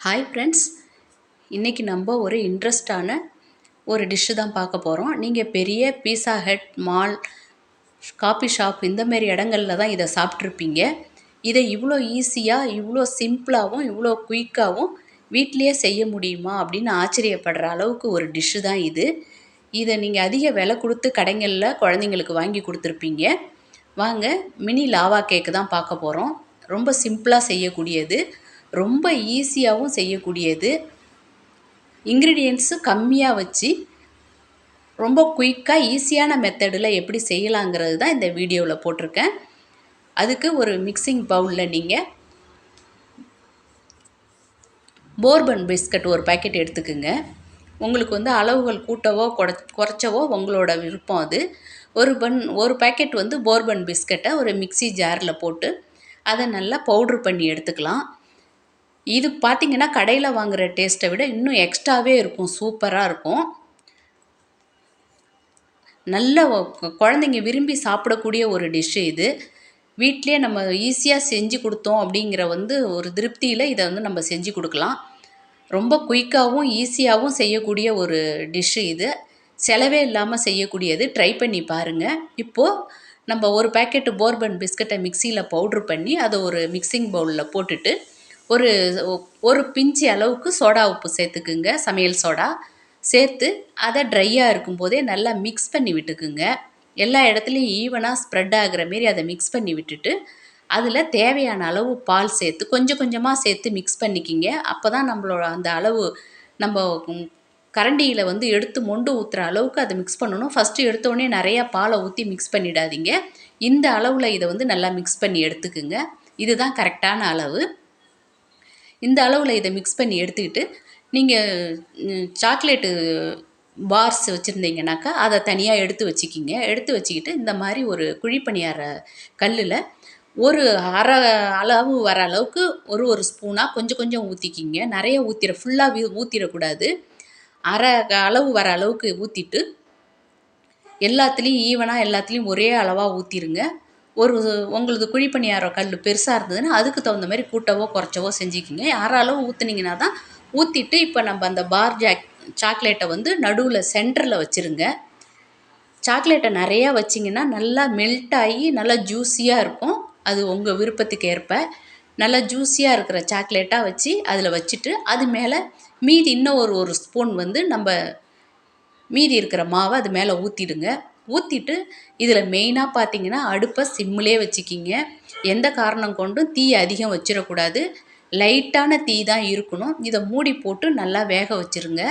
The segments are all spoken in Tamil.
ஹாய் ஃப்ரெண்ட்ஸ் இன்றைக்கி நம்ம ஒரு இன்ட்ரெஸ்டான ஒரு டிஷ்ஷு தான் பார்க்க போகிறோம் நீங்கள் பெரிய Pizza Hut mall coffee shop இந்தமாரி இடங்கள்ல தான் இதை சாப்பிட்ருப்பீங்க இதை இவ்வளோ ஈஸியாக இவ்வளோ சிம்பிளாகவும் இவ்வளோ குயிக்காகவும் வீட்டிலையே செய்ய முடியுமா அப்படின்னு ஆச்சரியப்படுற அளவுக்கு ஒரு டிஷ்ஷு தான் இது. இதை நீங்கள் அதிக விலை கொடுத்து கடைங்களில் குழந்தைங்களுக்கு வாங்கி கொடுத்துருப்பீங்க. வாங்க மினி லாவா கேக்கு தான் பார்க்க போகிறோம் ரொம்ப சிம்பிளாக செய்யக்கூடியது. ரொம்ப ஈஸியாகவும் செய்யக்கூடியது. இன்க்ரீடியன்ட்ஸு கம்மியாக வச்சு ரொம்ப குயிக்காக ஈஸியான மெத்தடில் எப்படி செய்யலாங்கிறது தான் இந்த வீடியோவில் போட்டிருக்கேன். அதுக்கு ஒரு மிக்சிங் பவுலில் நீங்கள் போர்பன் பிஸ்கட் ஒரு பாக்கெட் எடுத்துக்குங்க. உங்களுக்கு வந்து அளவுகள் கூட்டவோ குறை குறைச்சவோ உங்களோட விருப்பம் அது. ஒரு பன் ஒரு பாக்கெட் வந்து போர்பன் பிஸ்கட்டை ஒரு மிக்சி ஜாரில் போட்டு அதை நல்லா பவுட்ரு பண்ணி எடுத்துக்கலாம். இது பார்த்திங்கன்னா கடையில் வாங்குகிற டேஸ்ட்டை விட இன்னும் எக்ஸ்ட்ராவே இருக்கும் சூப்பராக இருக்கும். நல்ல குழந்தைங்க விரும்பி சாப்பிடக்கூடிய ஒரு டிஷ்ஷு இது. வீட்லேயே நம்ம ஈஸியாக செஞ்சு கொடுத்தோம் அப்படிங்கிற வந்து ஒரு திருப்தியில் இதை வந்து நம்ம செஞ்சு கொடுக்கலாம். ரொம்ப குயிக்காகவும் ஈஸியாகவும் செய்யக்கூடிய ஒரு டிஷ்ஷு இது. செலவே இல்லாமல் செய்யக்கூடியது. ட்ரை பண்ணி பாருங்கள் இப்போது நம்ம ஒரு பேக்கெட்டு போர்பன் பிஸ்கட்டை மிக்சியில் பவுட்ரு பண்ணி அதை ஒரு மிக்சிங் பவுலில் போட்டுட்டு ஒரு ஒரு பிஞ்சு அளவுக்கு சோடா உப்பு சேர்த்துக்குங்க சமையல் சோடா. சேர்த்து அதை ட்ரையாக இருக்கும்போதே நல்லா மிக்ஸ் பண்ணி விட்டுக்குங்க. எல்லா இடத்துலையும் ஈவனாக ஸ்ப்ரெட் ஆகிற மாரி அதை மிக்ஸ் பண்ணி விட்டுட்டு அதில் தேவையான அளவு பால் சேர்த்து கொஞ்சம் கொஞ்சமாக சேர்த்து மிக்ஸ் பண்ணிக்கிங்க. அப்போ தான் நம்மளோட அந்த அளவு நம்ம கரண்டியில் வந்து எடுத்து மொண்டு ஊற்றுற அளவுக்கு அதை மிக்ஸ் பண்ணணும். ஃபஸ்ட்டு எடுத்தோடனே நிறையா பாலை ஊற்றி மிக்ஸ் பண்ணிடாதீங்க. இந்த அளவில் இதை வந்து நல்லா மிக்ஸ் பண்ணி எடுத்துக்குங்க. இதுதான் கரெக்டான அளவு. இந்த அளவில் இதை மிக்ஸ் பண்ணி எடுத்துக்கிட்டு நீங்கள் சாக்லேட்டு பார்ஸ் வச்சுருந்தீங்கனாக்கா அதை தனியாக எடுத்து வச்சுக்கிங்க. எடுத்து வச்சுக்கிட்டு இந்த மாதிரி ஒரு குழிப்பணியார கல்லில் ஒரு அரை அளவு வர அளவுக்கு ஒரு ஒரு ஸ்பூனாக கொஞ்சம் கொஞ்சம் ஊற்றிக்கிங்க நிறைய ஊற்றிட ஃபுல்லாக ஊற்றிடக்கூடாது அரை அளவு வர அளவுக்கு ஊற்றிட்டு எல்லாத்துலேயும் ஈவனாக எல்லாத்துலேயும் ஒரே அளவாக ஊற்றிருங்க ஒரு உங்களது குழிப்பணியாரம் கல் பெருசாக இருந்ததுன்னா அதுக்கு தகுந்த மாதிரி கூட்டவோ குறைச்சவோ செஞ்சுக்கிங்க. யாராலும் ஊற்றுனீங்கன்னா தான் ஊற்றிட்டு இப்போ நம்ம அந்த பார் ஜாக் சாக்லேட்டை வந்து நடுவில் சென்டரில் வச்சுருங்க. சாக்லேட்டை நிறையா வச்சிங்கன்னா நல்லா மெல்ட் ஆகி நல்லா ஜூஸியாக இருக்கும். அது உங்கள் விருப்பத்துக்கு ஏற்ப. நல்லா ஜூஸியாக இருக்கிற சாக்லேட்டாக வச்சு அதில் வச்சுட்டு அது மேலே மீதி இன்னும் ஒரு ஒரு ஸ்பூன் வந்து நம்ம மீதி இருக்கிற மாவை அது மேலே ஊற்றிடுங்க ஊற்றிட்டு இதில் மெயினாக பார்த்தீங்கன்னா அடுப்பை சிம்மிலே வச்சுக்கிங்க. எந்த காரணம் கொண்டும் தீ அதிகம் வச்சிடக்கூடாது. லைட்டான தீ தான் இருக்கணும். இதை மூடி போட்டு நல்லா வேக வச்சுருங்க.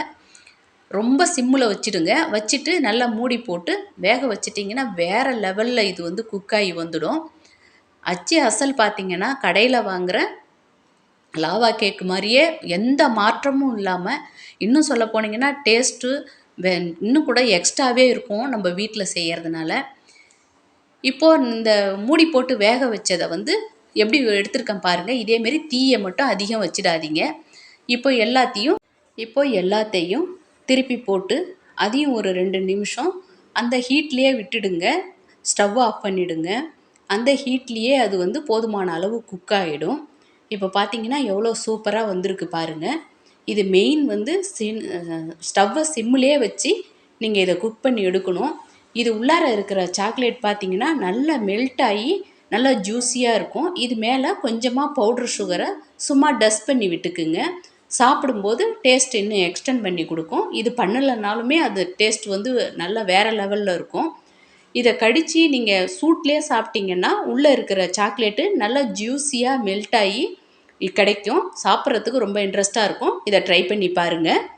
ரொம்ப சிம்மில் வச்சுடுங்க. வச்சுட்டு நல்லா மூடி போட்டு வேக வச்சிட்டிங்கன்னா வேறு லெவலில் இது வந்து குக்காகி வந்துடும். அச்சு அசல் பார்த்திங்கன்னா கடையில் வாங்குகிற லாவா கேக் மாதிரியே எந்த மாற்றமும் இல்லாமல் இன்னும் சொல்ல போனீங்கன்னா டேஸ்ட்டு வே இன்னும் கூட எக்ஸ்ட்ராவே இருக்கும் நம்ம வீட்டில் செய்கிறதுனால இப்போது இந்த மூடி போட்டு வேக வச்சதை வந்து எப்படி எடுத்திருக்கேன் பாருங்கள் இதேமாரி தீயை மட்டும் அதிகம் வச்சிடாதீங்க. இப்போ எல்லாத்தையும் இப்போ எல்லாத்தையும் திருப்பி போட்டு அதையும் ஒரு ரெண்டு நிமிஷம் அந்த ஹீட்லேயே விட்டுடுங்க. ஸ்டவ் ஆஃப் பண்ணிவிடுங்க அந்த ஹீட்லேயே அது வந்து போதுமான அளவு குக் ஆகிடும் இப்போ பார்த்தீங்கன்னா எவ்வளோ சூப்பராக வந்திருக்கு பாருங்கள் இது மெயின் வந்து சின் ஸ்டவ்வை சிம்மிலே வச்சு நீங்கள் இதை குக் பண்ணி எடுக்கணும். இது உள்ளார இருக்கிற சாக்லேட் பார்த்தீங்கன்னா நல்லா மெல்ட் ஆகி நல்லா ஜூஸியாக இருக்கும். இது மேலே கொஞ்சமாக பவுட்ரு சுகரை சும்மா டஸ்ட் பண்ணி விட்டுக்குங்க. சாப்பிடும்போது டேஸ்ட் இன்னும் எக்ஸ்டெண்ட் பண்ணி கொடுக்கும். இது பண்ணலைனாலுமே அது டேஸ்ட் வந்து நல்லா வேறு லெவலில் இருக்கும். இதை கடித்து நீங்கள் சூட்லேயே சாப்பிட்டீங்கன்னா உள்ளே இருக்கிற சாக்லேட்டு நல்லா ஜூஸியாக மெல்ட் ஆகி கிடைக்கும். சாப்பிட்றதுக்கு ரொம்ப இன்ட்ரெஸ்ட்டாக இருக்கும். இதை ட்ரை பண்ணி பாருங்கள்